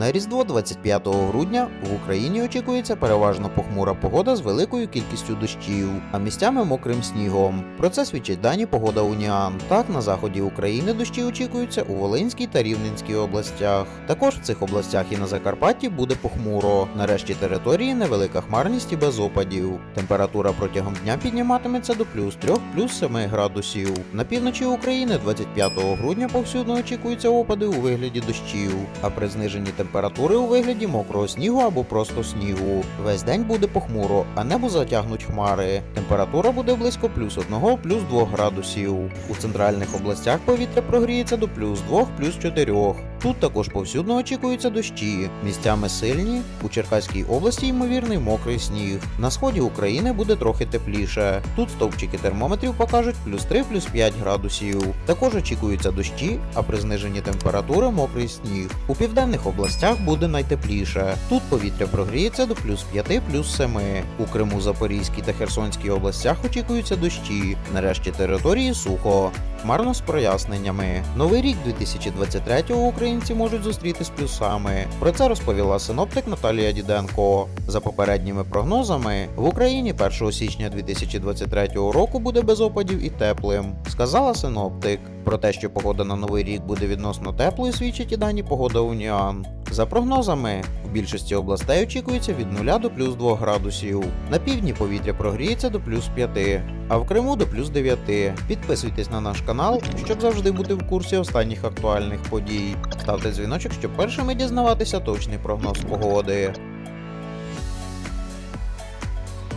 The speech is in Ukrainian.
На Різдво 25 грудня в Україні очікується переважно похмура погода з великою кількістю дощів, а місцями мокрим снігом. Про це свідчать дані погода Уніан. Так, на заході України дощі очікуються у Волинській та Рівненській областях. Також в цих областях і на Закарпатті буде похмуро. Нарешті території невелика хмарність і без опадів. Температура протягом дня підніматиметься до плюс 3 плюс 7 градусів. На півночі України 25 грудня повсюдно очікуються опади у вигляді дощів, а при зниженні температури у вигляді мокрого снігу або просто снігу. Весь день буде похмуро, а небо затягнуть хмари. Температура буде близько плюс 1 плюс 2 градусів. У центральних областях повітря прогріється до плюс 2 плюс 4. Тут також повсюдно очікуються дощі. Місцями сильні. У Черкаській області ймовірний мокрий сніг. На сході України буде трохи тепліше. Тут стовпчики термометрів покажуть плюс 3 плюс 5 градусів. Також очікуються дощі, а при зниженні температури мокрий сніг. У південних областях буде найтепліше. Тут повітря прогріється до плюс 5 плюс 7. У Криму, Запорізькій та Херсонській областях очікуються дощі. Нарешті території сухо. Хмарно з проясненнями. Новий рік 2023-го українці можуть зустріти з плюсами. Про це розповіла синоптик Наталія Діденко. За попередніми прогнозами, в Україні 1 січня 2023 року буде без опадів і теплим, сказала синоптик. Про те, що погода на новий рік буде відносно теплою, свідчать і дані погода Уніан. За прогнозами, в більшості областей очікується від 0 до плюс 2 градусів. На півдні повітря прогріється до плюс 5, а в Криму до плюс 9. Підписуйтесь на наш канал, щоб завжди бути в курсі останніх актуальних подій. Ставте дзвіночок, щоб першими дізнаватися точний прогноз погоди.